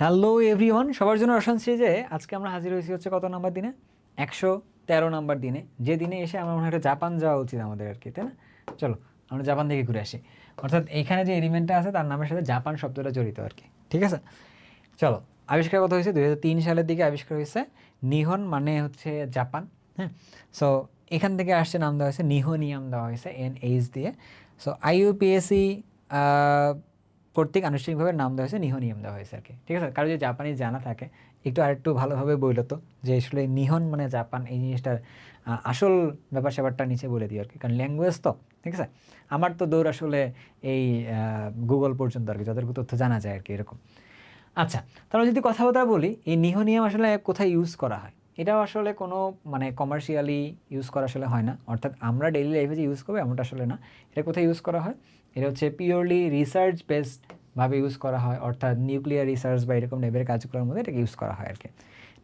Hello everyone, সবার জন্য রসান সিরিজে আজকে আমরা হাজির হয়েছি হচ্ছে কত নাম্বার দিনে? একশো তেরো নাম্বার দিনে। যে দিনে এসে আমার মনে হয় জাপান যাওয়া উচিত আমাদের আর কি, তাই না? চলো, আমরা জাপান থেকে ঘুরে আসি। অর্থাৎ এখানে যে এলিমেন্টটা আছে, তার নামের সাথে জাপান শব্দটা জড়িত আর কি, ঠিক আছে? চলো আবিষ্কার কথা হয়েছে দুই সালের দিকে আবিষ্কার হয়েছে নিহন মানে হচ্ছে জাপান হ্যাঁ? সো এখান থেকে আসছে নাম দেওয়া হয়েছে, নিহোনিয়াম দেওয়া হয়েছে এন এইচ দিয়ে। সো আইইউপিএসসি কর্তৃক আনুষ্ঠানিকভাবে নাম দেওয়া হয়েছে নিহনিয়ম দেওয়া হয়েছে আর কি। ঠিক আছে? কারও যদি জাপানি জানা থাকে, একটু আরেকটু ভালোভাবে বইল তো, যে আসলে নিহন মানে জাপান, এই জিনিসটার আসল ব্যাপার স্যাপারটা নিচে বলে দিই আর কি। কারণ ল্যাঙ্গুয়েজ তো, ঠিক আছে? আমার তো দৌড় আসলে এই গুগল পর্যন্ত আর কি, যতটুকু তথ্য জানা যায় আর কি এরকম। আচ্ছা তাহলে যদি কথাবার্তা বলি, এই নিহনিয়াম আসলে কোথায় ইউজ করা হয়? এটাও আসলে কোনো মানে কমার্শিয়ালি ইউজ করা আসলে হয় না। অর্থাৎ আমরা ডেইলি লাইফে যে ইউজ করব এমনটা আসলে না। এটা কোথায় ইউজ করা হয়? এটা হচ্ছে পিওরলি রিসার্চ বেসডভাবে ইউজ করা হয়। অর্থাৎ নিউক্লিয়ার রিসার্চ বা এরকম টাইপের কাজগুলোর মধ্যে এটাকে ইউজ করা হয় আর কি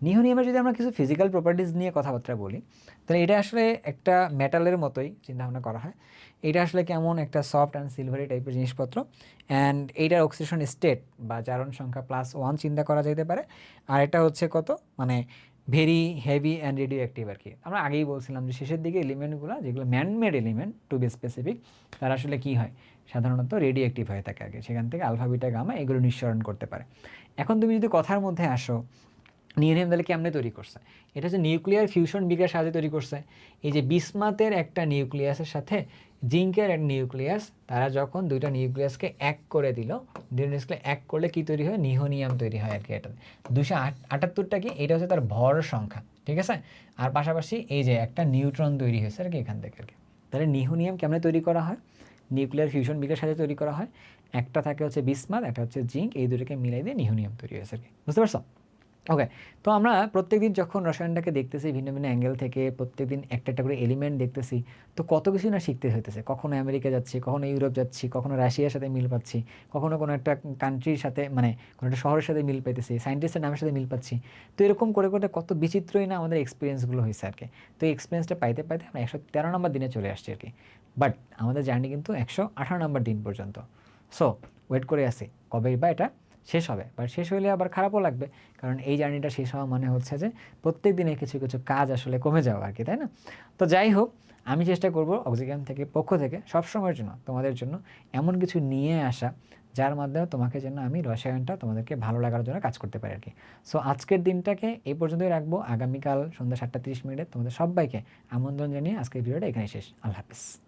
নিহনিয়ামের যদি আমরা কিছু ফিজিক্যাল প্রপার্টিজ নিয়ে কথাবার্তা বলি, তাহলে এটা আসলে একটা মেটালের মতোই চিন্তাভাবনা করা হয়। এটা আসলে কেমন একটা সফট অ্যান্ড সিলভারি টাইপের জিনিসপত্র। অ্যান্ড এইটার অক্সিডেশন স্টেট বা জারণ সংখ্যা প্লাস ওয়ান চিন্তা করা যেতে পারে। আর এটা হচ্ছে কত? মানে very heavy and radioactive আর কি। আমরা আগেই বলছিলাম যে শেষের দিকে এলিমেন্টগুলো যেগুলো manmade element to be specific তারা আসলে কী হয়? সাধারণত রেডিও অ্যাক্টিভ হয়ে থাকে আগে। সেখান থেকে আলফাবিটা গামা এগুলো নিঃসরণ করতে পারে। এখন তুমি যদি কথার মধ্যে আসো নিউনিয়াম তাহলে কেমনে তৈরি করছে? এটা হচ্ছে নিউক্লিয়ার ফিউশন বিক্রিয়ার সাহায্যে তৈরি করছে। এই যে বিসমাতের একটা নিউক্লিয়াসের সাথে জিঙ্কের এক নিউক্লিয়াস, তারা যখন দুইটা নিউক্লিয়াসকে এক করে দিল নিউক্লিয়াসকে এক করলে কি তৈরি হয়? নিহোনিয়াম তৈরি হয় আর কি এটা দুশো আটাত্তরটা কি? এটা হচ্ছে তার ভর সংখ্যা, ঠিক আছে? আর পাশাপাশি এই যে একটা নিউট্রন তৈরি হয়েছে আর কি এখান থেকে আর কি। তাহলে নিহোনিয়াম কেমনে তৈরি করা হয়? নিউক্লিয়ার ফিউশন বিক্রিয়ার সাথে তৈরি করা হয়। একটা থাকে হচ্ছে বিসমাত, একটা হচ্ছে জিঙ্ক, এই দুটোকে মিলাই দিয়ে নিহোনিয়াম তৈরি হয়েছে আর কি। বুঝতে পারছ? ওকে তো আমরা প্রত্যেকদিন যখন রসায়নটাকে দেখতেছি, ভিন্ন ভিন্ন অ্যাঙ্গেল থেকে প্রত্যেকদিন একটা একটা করে এলিমেন্ট দেখতেছি, তো কত কিছু না শিখতে হইতেছে। কখনো আমেরিকা যাচ্ছি, কখনো ইউরোপ যাচ্ছি, কখনো রাশিয়ার সাথে মিল পাচ্ছি, কখনো কোনো একটা কান্ট্রির সাথে মানে কোনো একটা শহরের সাথে মিল পাইতেছি সায়েন্টিস্টের নামের সাথে মিল পাচ্ছি। তো এরকম করে করে কত বিচিত্রই না আমাদের এক্সপিরিয়েন্সগুলো হয়েছে আর কি তো এই এক্সপিরিয়েন্সটা পাইতে পাইতে আমরা একশো তেরো নম্বর দিনে চলে আসছি আর কি বাট আমাদের জার্নি কিন্তু একশো আঠারো নম্বর দিন পর্যন্ত। সো ওয়েট করে আসি, কবে বা এটা? শেষ হবে বাট শেষ হইলে আবার খারাপও লাগবে। কারণ এই জার্নিটা শেষ হওয়া মানে হচ্ছে যে প্রত্যেক দিনে কিছু কিছু কাজ আসলে কমে যাওয়া আর কি তাই না? তো যাই হোক, আমি চেষ্টা করব অক্সিজেন থেকে, পক্ষ থেকে, সবসময়ের জন্য, তোমাদের জন্য এমন কিছু নিয়ে আসা, যার মাধ্যমে তোমাকে যেন আমি রসায়নটা তোমাদেরকে ভালো লাগার জন্য কাজ করতে পারি আর কি সো আজকের দিনটাকে এই পর্যন্তই রাখব। আগামীকাল সন্ধ্যা সাতটা তিরিশ মিনিটে তোমাদের সবাইকে আমন্ত্রণ জানিয়ে আজকের ভিডিওটা এখানে শেষ। আল্লাহ হাফিজ।